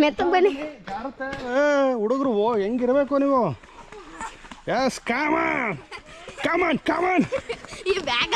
ಮೆತ್ತಗ್ ಬನ್ನಿ. ಹುಡುಗರು ಓ ಹೆಂಗಿರ್ಬೇಕು ನೀವು? Yes come on come on bag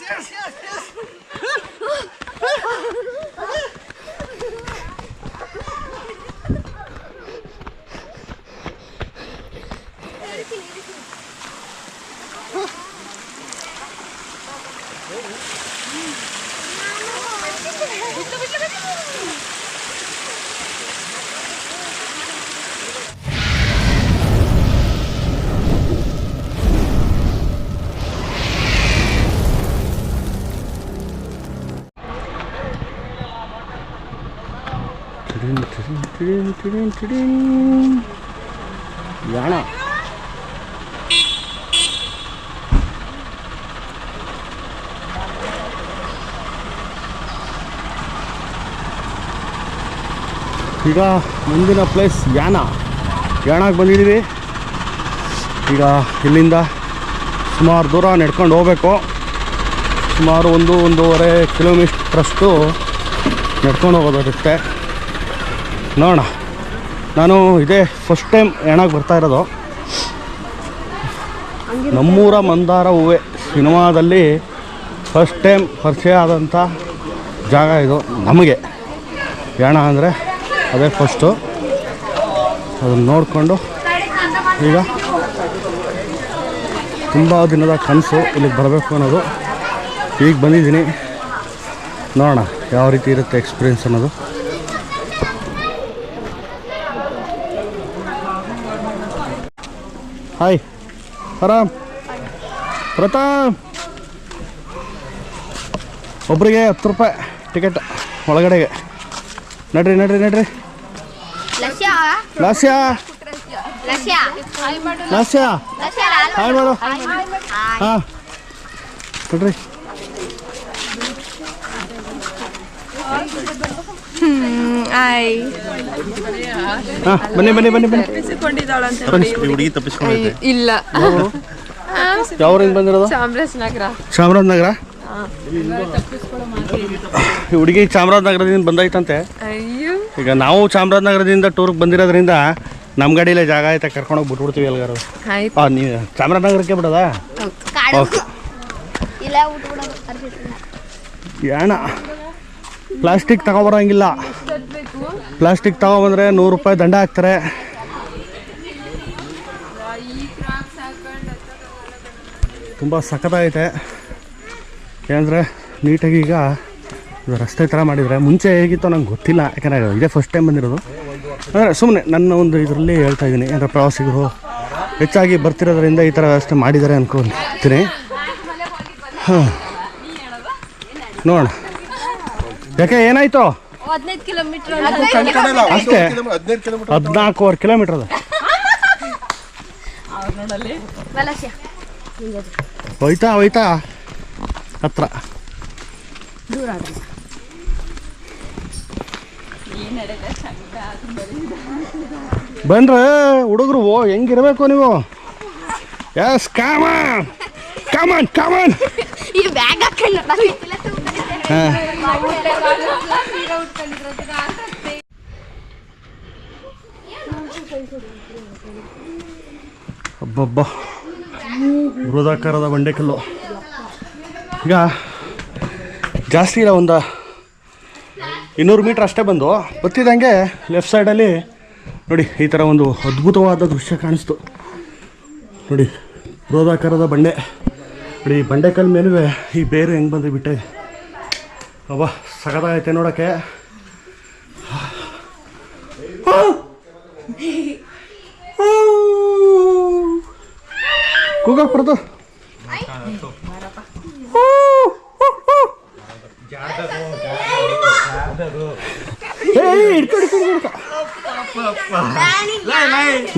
yes, ಹಾಂ ಯಾಣ ಈಗ ಮುಂದಿನ ಪ್ಲೇಸ್ ಯಾಣ ಯಾಣಕ್ಕೆ ಬಂದಿದ್ದೀವಿ. ಈಗ ಇಲ್ಲಿಂದ ಸುಮಾರು ದೂರ ನಡ್ಕೊಂಡು ಹೋಗ್ಬೇಕು. ಸುಮಾರು ಒಂದು, ಒಂದೂವರೆ ಕಿಲೋಮೀಟ್ರಷ್ಟು ನಡ್ಕೊಂಡು ಹೋಗೋದಿರುತ್ತೆ ನೋಡೋಣ. ನಾನು ಇದೇ ಫಸ್ಟ್ ಟೈಮ್ ಯಾಣಕ್ಕೆ ಬರ್ತಾ ಇರೋದು. ನಮ್ಮೂರ ಮಂದಾರ ಹೂವೆ ಸಿನಿಮಾದಲ್ಲಿ ಫಸ್ಟ್ ಟೈಮ್ ಪರಿಚಯ ಆದಂಥ ಜಾಗ ಇದು ನಮಗೆ. ಯಾಣ ಅಂದರೆ ಅದೇ ಫಸ್ಟು ಅದನ್ನು ನೋಡಿಕೊಂಡು ಈಗ ತುಂಬ ದಿನದ ಕನಸು ಇಲ್ಲಿಗೆ ಬರಬೇಕು ಅನ್ನೋದು. ಈಗ ಬಂದಿದ್ದೀನಿ. ನೋಡೋಣ ಯಾವ ರೀತಿ ಇರುತ್ತೆ ಎಕ್ಸ್ಪೀರಿಯನ್ಸ್ ಅನ್ನೋದು. ಹಾಯ್ ಆರಾಮ್ ಪ್ರತಾಪ್ ಒಬ್ರಿಗೆ ಹತ್ತು ರೂಪಾಯಿ ಟಿಕೆಟ್ ಒಳಗಡೆಗೆ ನಡ್ರಿ ನಡ್ರಿ ನಡ್ರಿ ಲಸ್ಯ ಲಾಸ್ಯ ಲಸ್ಯ ಲಾಸ್ಯ ಲಸ್ಯ ಹಾಯ್ ಮಾಡು ಹಾಂ ನಡ್ರಿ ಆಯ್. ಹಾಂ ಬನ್ನಿ ಬನ್ನಿ ಬನ್ನಿ ಬನ್ನಿ. ಬನ್ನಿ ಹುಡುಗಿ ತಪ್ಪಿಸ್ಕೊಂಡಿದ್ದೆ. ಇಲ್ಲ. ಯಾವ ಯಾವ್ರಿಂದ ಬಂದಿರೋದು? ಚಾಮರಾಜನಗರ. ಚಾಮರಾಜನಗರ? ಹುಡುಗಿ ಚಾಮರಾಜನಗರದಿಂದ ಬಂದೈತಂತೆ ಅಯ್ಯೋ. ಈಗ ನಾವು ಚಾಮರಾಜನಗರದಿಂದ ಟೂರ್ಗೆ ಬಂದಿರೋದ್ರಿಂದ ನಮ್ಮ ಗಾಡಿಲೇ ಜಾಗ ಐತೆ ಕರ್ಕೊಂಡೋಗಿ ಬಿಟ್ಬಿಡ್ತೀವಿ ಎಲ್ಲಾರು. ಆಯ್ತು. ಹಾಂ ನೀವು ಚಾಮರಾಜನಗರಕ್ಕೆ ಬಿಡೋದಾ? ಕಾಡು ಓಕೆ. ಇಲ್ಲ ಊಟ ಬಿಡೋದು ಅರ್ಜಿತ್ತು. ಯಾಣ? ಪ್ಲಾಸ್ಟಿಕ್ ತಗೊಬರಂಗಿಲ್ಲ. ಪ್ಲಾಸ್ಟಿಕ್ ತಗೊಬಂದ್ರೆ ನೂರು ರೂಪಾಯಿ ದಂಡ ಹಾಕ್ತಾರೆ. ತುಂಬ ಸಖತ್ತಾಗೈತೆ. ಏನಂದರೆ ನೀಟಾಗಿ ಈಗ ರಸ್ತೆ ಥರ ಮಾಡಿದರೆ. ಮುಂಚೆ ಹೇಗಿತ್ತು ನಂಗೆ ಗೊತ್ತಿಲ್ಲ, ಯಾಕಂದರೆ ಇದೇ ಫಸ್ಟ್ ಟೈಮ್ ಬಂದಿರೋದು. ಅಂದರೆ ಸುಮ್ಮನೆ ನನ್ನ ಒಂದು ಇದರಲ್ಲಿ ಹೇಳ್ತಾ ಇದ್ದೀನಿ. ಅಂದರೆ ಪ್ರವಾಸಿಗರು ಹೆಚ್ಚಾಗಿ ಬರ್ತಿರೋದ್ರಿಂದ ಈ ಥರ ವ್ಯವಸ್ಥೆ ಮಾಡಿದ್ದಾರೆ ಅಂದ್ಕೊಂತೀನಿ ಹಾಂ. ನೋಡೋಣ. ಯಾಕೆ ಏನಾಯ್ತು? ಹದಿನೈದು ಕಿಲೋಮೀಟರ್ ಅಷ್ಟೇ. ಹದಿನಾಲ್ಕೂವರೆ ಕಿಲೋಮೀಟರ್ ಅದ. ಹೋಯ್ತಾ ಹೋಯ್ತಾ? ಹತ್ರ. ಬನ್ರ ಹುಡುಗರು ಓ ಹೆಂಗಿರ್ಬೇಕು ನೀವು? ಎಸ್ ಕಾಮನ್ ಕಾಮನ್ ಕಾಮನ್ ಈ ಬ್ಯಾಗ್ ಹಾಕೊಂಡು ಹಾಂ ಅಬ್ಬಬ್ಬ ಬೃಹದಾಕಾರದ ಬಂಡೆಕಲ್ಲು ಈಗ ಜಾಸ್ತಿ ಇಲ್ಲ ಒಂದು ಇನ್ನೂರು ಮೀಟ್ರ್ ಅಷ್ಟೇ ಬಂದು. ಬತ್ತಿದಂಗೆ ಲೆಫ್ಟ್ ಸೈಡಲ್ಲಿ ನೋಡಿ, ಈ ಥರ ಒಂದು ಅದ್ಭುತವಾದ ದೃಶ್ಯ ಕಾಣಿಸ್ತು. ನೋಡಿ ಬೃಹದಾಕಾರದ ಬಂಡೆ. ನೋಡಿ, ಈ ಕಲ್ಲು ಮೇಲೂ ಈ ಬೇರೆ ಹೆಂಗೆ ಬಂದು ಬಿಟ್ಟೆ? ಅಬ್ಬ, ಸಖತ್ತಾಗೈತೆ ನೋಡೋಕ್ಕೆ. ಕೂಗಕ್ಕೆ ಬರ್ತು.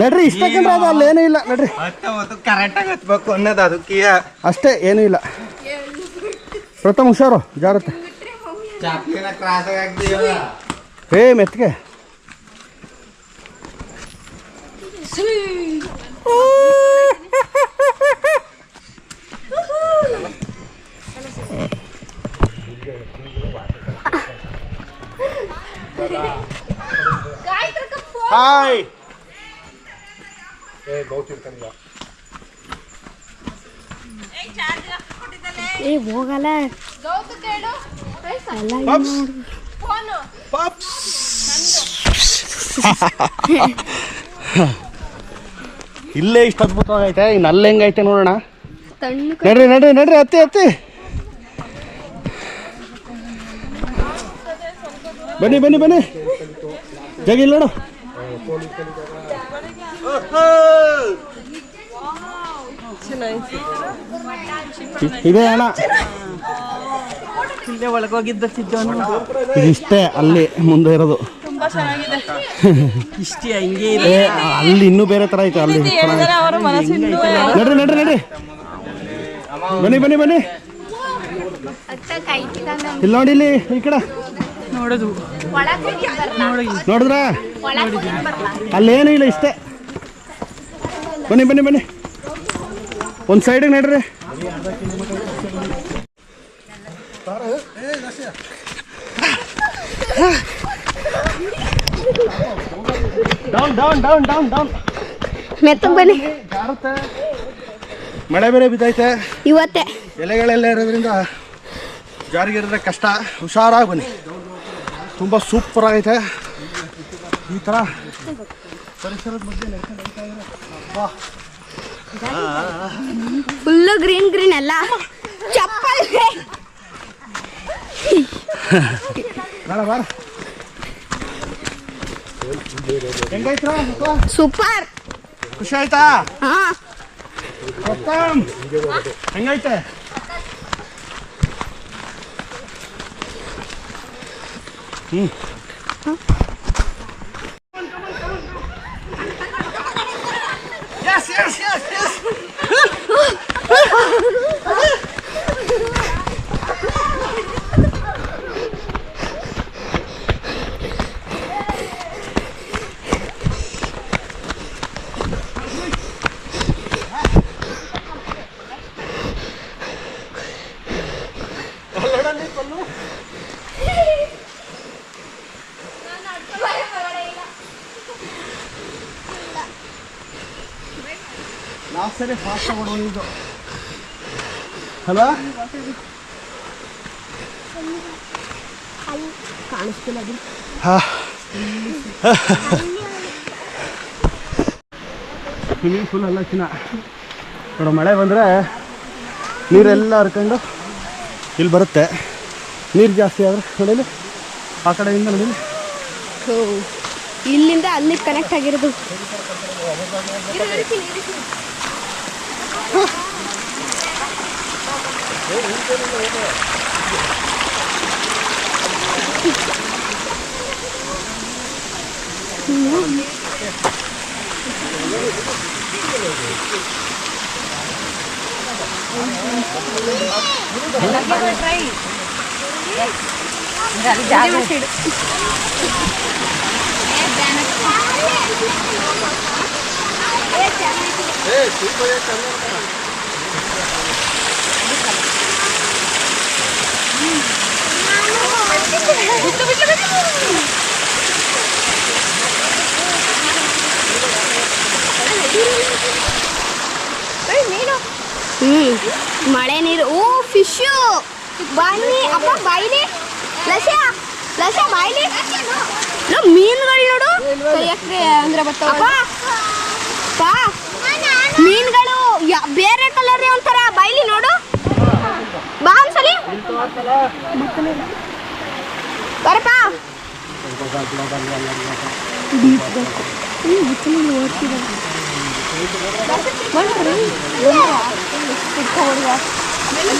ನಡ್ರಿ ಇಷ್ಟಕ್ಕಂದ್ರೆ ಅದು ಅಲ್ಲೇನೂ ಇಲ್ಲ ನಡ್ರಿ ಕರೆಕ್ಟಾಗಿ ಹತ್ಬೇಕು ಅನ್ನೋದು ಅದಕ್ಕೆ ಅಷ್ಟೇ, ಏನೂ ಇಲ್ಲ. ಪ್ರಥಮ ಹುಷಾರು ಜಾರತ್ತೆ ಚಾಪಿನ ಕ್ರಾಸ್ ಆಗ್ತೀವಲ್ಲ ಏ ಮೆತ್ತಿಗೆ ಹಾಯ್ ಏ ಗೌತಿರ್ತಾನಿಲ್ಲ ಏ ಹೋಗಲ್ಲ ಗೌತು ಕೇಳು ಇಲ್ಲೇ ಇಷ್ಟು ಅದ್ಭುತವಾಗೈತೆ ಇನ್ನು ಅಲ್ಲಿ ಹೆಂಗೈತೆ ನೋಡೋಣ. ನಡ್ರಿ ನಡ್ರಿ ನಡ್ರಿ ಹತ್ತಿ ಹತ್ತಿ ಬನ್ನಿ ಬನ್ನಿ ಬನ್ನಿ. ಜಗಿಲ್ ನೋಡು. ಇದೆ ಅಣ್ಣ. ಇಲ್ಲೇ ಒಳಗೋಗಿದ್ದ ಸಿದ್ದವನು ಇದಿಷ್ಟೇ ಅಲ್ಲಿ ಮುಂದೆ ಇರೋದು. ಇಷ್ಟೇ ಇದೆ. ಏ, ಅಲ್ಲಿ ಇನ್ನೂ ಬೇರೆ ತರ ಐತೆ ಅಲ್ಲಿ ಚೆನ್ನಾಗಿದೆ. ಅವರ ಮನಸ್ಸಿಂದು ನಡ್ರಿ ನಡ್ರಿ ನಡ್ರಿ. ಬನ್ನಿ ಬನ್ನಿ ಬನ್ನಿ. ಅತ್ತ ಕೈ ಇಲ್ಲಿ ನೋಡಿ ಇಲ್ಲಿ ಈ ಕಡೆ. ನೋಡೋದು. ನೋಡಿದ್ರ? ಅಲ್ಲೇನು ಇಲ್ಲ ಇಷ್ಟೇ. ಬನ್ನಿ ಬನ್ನಿ ಬನ್ನಿ. ಒಂದು ಸೈಡಿಗೆ ನಡ್ರಿ. Down down down down down ಮೆತ್ತಗೆ ಬನ್ನಿ. ಜಾರುತ್ತೆ. ಮಳೆ ಬೇರೆ ಬಿದ್ದೈತೆ. ಇವತ್ತೇ. ಎಲೆಗಳೆಲ್ಲ ಇರೋದ್ರಿಂದ ಜಾರಿಗೆ ಜಾರಿಗಿರಿದ್ರೆ ಕಷ್ಟ. ಹುಷಾರಾಗಿ ಬನ್ನಿ. ತುಂಬ ಸೂಪರ್ ಆಗೈತೆ. ಈ ಥರ ಪರಿಸರದ ಮಧ್ಯೆ ನಡ್ಕೊಂಡು ಇದ್ರೆ. ಅಬ್ಬಾ. ಫುಲ್ಲು ಗ್ರೀನ್ ಗ್ರೀನ್ ಎಲ್ಲ. ಚಪ್ಪಲ್. ಸೂಪರ್. ಖುಷಿ ಆಯ್ತಾ ಹೆಂಗೈತೆ ಹ್ಞೂ ಸರಿ ಫಾಸ್ಟ್ ತಗೊಂಡು ಹಲೋ? ಹಾ. ಸ್ವಿಮ್ಮಿಂಗ್ ಪೂಲ್ ಅಲ್ಲ ಚಿನ್ನ. ನೋಡೋ ಮಳೆ ಬಂದರೆ ನೀರೆಲ್ಲ ಹರ್ಕೊಂಡು ಇಲ್ಲಿ ಬರುತ್ತೆ. ನೀರು ಜಾಸ್ತಿ ಆದರೆ ನೋಡಿಲಿ. ಆ ಕಡೆಯಿಂದ ನೋಡಿಲಿ. ಹೋ. ಇಲ್ಲಿಂದ ಅಲ್ಲಿ ಕನೆಕ್ಟ್ ಆಗಿರೋದು. ಹ್ಮ್ ಮಳೆ ನೀರು ಓ ಫಿಶು ಬನ್ನಿ ಅಪ್ಪ ಬಾಯಿಲಿ ಲಸ್ಯ ಲಸ್ಯ ಬಾಯಿಲಿ ನೋ, ಮೀನುಗಳು ನೋಡು ಕೈಯಕ್ಕೆ ಅಂದ್ರೆ ಬರ್ತಾವ ಪಾ ಮೀನುಗಳು ಬೇರೆ ಕಲರ್ ಒಂಥರ ಬೈಲಿ ನೋಡು. ಬಾ ಒಂದ್ಸಲಿ. ಬರಪ್ಪ.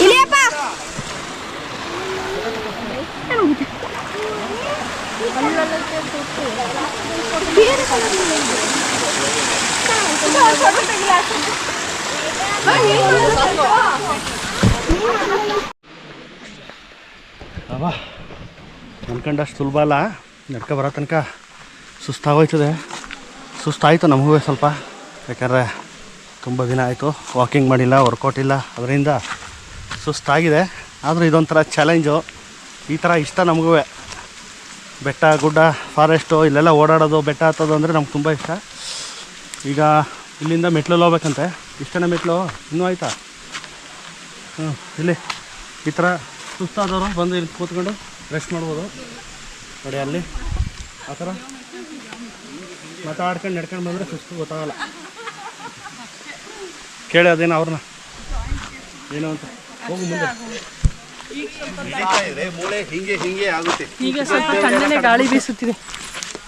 ಇಳಿಯಪ್ಪ. ಅವ ಅನ್ಕೊಂಡಷ್ಟು ಸುಲಭ ಅಲ್ಲ. ನಡ್ಕೊ ಬರೋ ತನಕ ಸುಸ್ತಾಗೋಯ್ತದೆ. ಸುಸ್ತಾಯಿತು ನಮಗೂ ಸ್ವಲ್ಪ. ಯಾಕಂದರೆ ತುಂಬ ದಿನ ಆಯಿತು. ವಾಕಿಂಗ್ ಮಾಡಿಲ್ಲ ವರ್ಕೌಟ್ ಇಲ್ಲ. ಅದರಿಂದ ಸುಸ್ತಾಗಿದೆ. ಆದರೂ ಇದೊಂಥರ ಚಾಲೆಂಜು ಈ ಥರ ಇಷ್ಟ ನಮಗೂ ಬೆಟ್ಟ, ಗುಡ್ಡ ಫಾರೆಸ್ಟು ಇಲ್ಲೆಲ್ಲ ಓಡಾಡೋದು, ಬೆಟ್ಟ ಹತ್ತೋದು ಅಂದರೆ ನಮ್ಗೆ ತುಂಬ ಇಷ್ಟ. ಈಗ ಇಲ್ಲಿಂದ ಮೆಟ್ಲಲ್ಲಿ ಹೋಗ್ಬೇಕಂತೆ. ಇಷ್ಟನೇ ಮೆಟ್ಲು? ಇನ್ನೂ ಆಯಿತಾ? ಹ್ಞೂ, ಇಲ್ಲಿ. ಈ ಥರ ಸುಸ್ತಾದವರು ಬಂದು ಇಲ್ಲಿ ಕೂತ್ಕೊಂಡು ರೆಸ್ಟ್ ಮಾಡ್ಬೋದು. ನೋಡಿ ಅಲ್ಲಿ. ಆ ಥರ. ಮಾತಾಡ್ಕೊಂಡು ನಡ್ಕೊಂಡು ಬಂದರೆ ಸುಸ್ತು ಗೊತ್ತಾಗಲ್ಲ. ಕೇಳಿ ಅದೇನು ಅವ್ರನ್ನ. ಏನು ಅಂತ. ಹೋಗು ಮುಂದೆ. ಮೂಳೆ ಹಿಂಗೆ ಹಿಂಗೆ ಆಗುತ್ತೆ ಈಗ ಸ್ವಲ್ಪ ಗಾಳಿ ಬೀಸುತ್ತಿದೆ.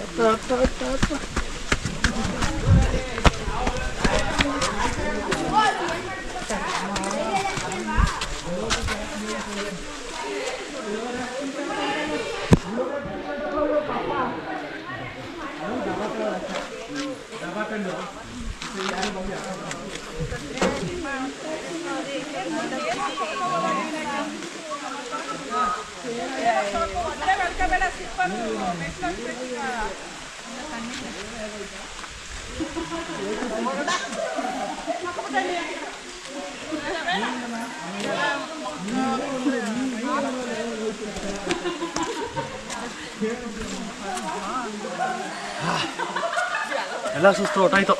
ಹತ್ತು ಹತ್ತು ಹತ್ತು ಹತ್ತು ಎಲ್ಲ ಸುಸ್ತು ಹೊಟ್ಟಾಯ್ತು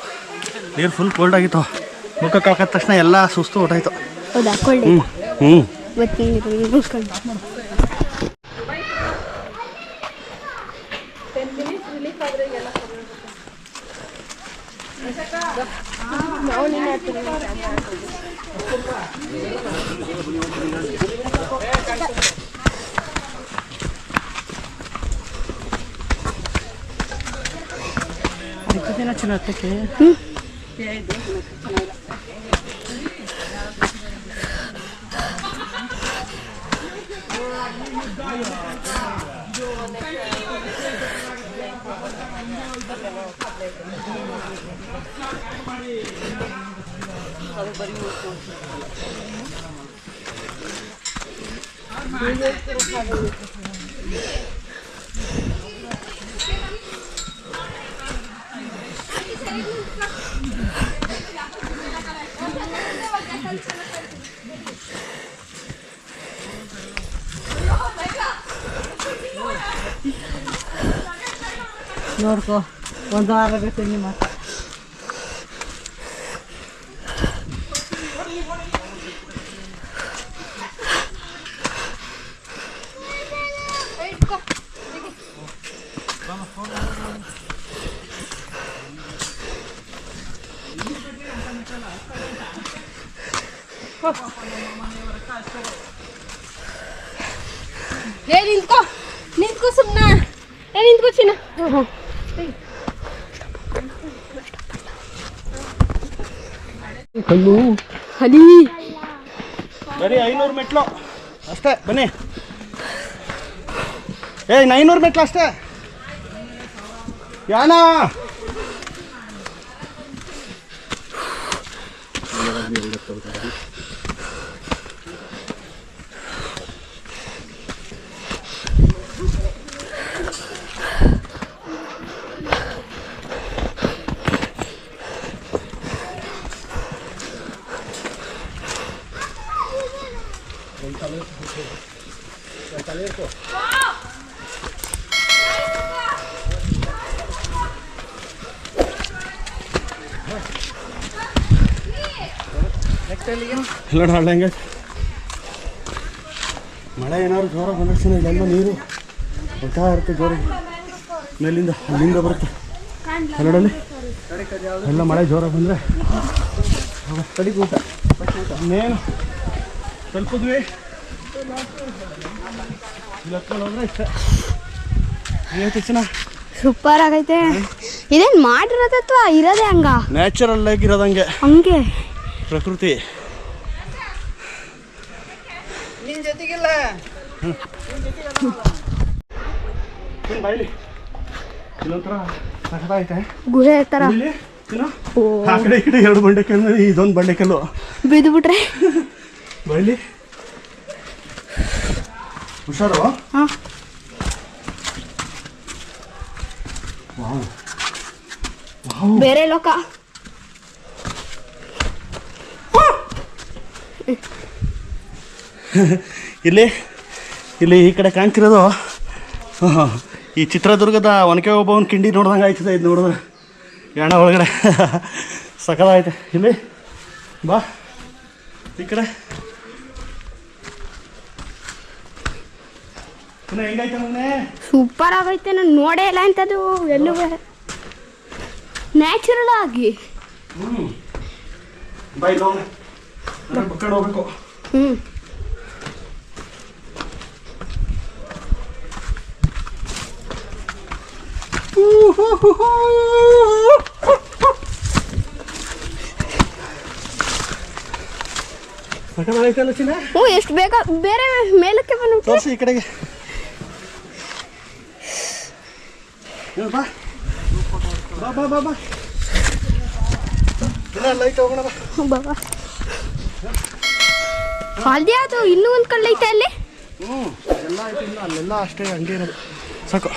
ನೀರು ಫುಲ್ ಕೋಲ್ಡ್ ಆಗಿತ್ತು. ಮುಖ ಕಾಕದ ತಕ್ಷಣ ಎಲ್ಲ ಸುಸ್ತು ಹೊಟ್ಟಾಯ್ತು ಹೌದಾ? ಕೊಳ್ಳಿ ಹ್ಞೂ ಹ್ಞೂ ಇವತ್ತಿನ ಮುಗಿಸ್ಕೊಂಡು ದಿನ Gracias. ನೋಡ್ಕೋ ಒಂದು ವಾರ ಬೇಕು ನಿಮ್ಮ ಏ ನಿಂತ್ಕೋ ನಿಂತ್ಕೋ ಸುಮ್ಮನೆ ಏ ನಿಂತ್ಕೋ ಚಿನ್ನ ಕಲ್ಲು ಹಲಿ ಬರೀ ಐನೂರು ಮೆಟ್ಲು. ಅಷ್ಟೇ ಬನ್ನಿ. ಏಯ್ ಐನೂರು ಮೆಟ್ಲು ಅಷ್ಟೇ. ಯಾನ? ಎಲ್ಲ ಹೆಂಗೆ? ಮಳೆ ಏನಾದ್ರು ಜೋರ ಬಂದಕ್ಷಣ ಇಲ್ಲೆಲ್ಲ ನೀರು ಬರ್ತಾ ಇರುತ್ತೆ ಜೋರ ಮೇಲಿಂದ ಅಲ್ಲಿಂದ ಬರುತ್ತೆ. ಕನ್ನಡಲ್ಲಿ? ಎಲ್ಲ ಮಳೆ ಜೋರ ಬಂದರೆ ಕಡಿಗೆ ಊಟ. ಇನ್ನೇನು? ತಲುಪಿದ್ವಿ ಹೋದ್ರೆ ಇಷ್ಟ. ಸೂಪರ್ ಆಗೈತೆ. ಇದೇನ್ ಮಾಡಿರೋದು ಅಥವಾ ಇರೋದೇ ಹಂಗ? ನ್ಯಾಚುರಲ್ ಆಗಿರೋದಂಗೆ ಹಂಗೆ. ಪ್ರಕೃತಿ. ಗುಹೆ ತರ? ಆ ಕಡೆ ಈ ಕಡೆ ಎರಡು ಬಂಡೆ ಕಲ್ಲು ಇದೊಂದು ಬಂಡೆ ಕಲ್ಲು. ಬಿದ್ದು ಬಿಟ್ರೆ ಬೈಲಿ. ಹುಷಾರು? ಬೇರೆ ಲೋಕ. ಇಲ್ಲಿ ಇಲ್ಲಿ ಈ ಕಡೆ ಕಾಣ್ತಿರೋದು ಈ ಚಿತ್ರದುರ್ಗದ ಒನಕೆ ಒಬ್ಬವನ ಕಿಂಡಿ ನೋಡ್ದಂಗೆ ಆಯ್ತದೆ ಇದು ನೋಡಿದ್ರೆ. ಯಾಣ ಒಳಗಡೆ. ಸಕಲಾಯ್ತು ಇಲ್ಲಿ ಬಾ. ಈ ಕಡೆ. ಸೂಪರ್ ಆಗೈತೆ ನಾನು ನೋಡೇ ಇಲ್ಲ ಅಂತದು ಎಲ್ಲೂ ನ್ಯಾಚುರಲ್ ಆಗಿ. ಹ್ಮ್. ಬಕ್ಕಂಡು ಹೋಗ್ಬೇಕು. ಹ್ಞೂ ಸಕಲಾಯ್ತಲ್ಲ ಚಿನ್ನ ಎಷ್ಟು ಬೇಗ ಬೇರೆ ಮೇಲಕ್ಕೆ ಬಂದು ತೋರಿಸಿ ಈ ಕಡೆಗೆ ಬಾ ಬಾ ಬಾ ಬಾ ಬಾ ಲೈಟ್ ಬಾ ಅಲ್ದೇ ಅದು ಇನ್ನೂ ಒಂದು ಕಲ್ಲೈತೆ ಅಲ್ಲಿ ಹ್ಞೂ ಎಲ್ಲ ಐತೆ ಅಲ್ಲೆಲ್ಲ ಅಷ್ಟೇ ಹಂಗೆ ಇರೋದು ಸಾಕು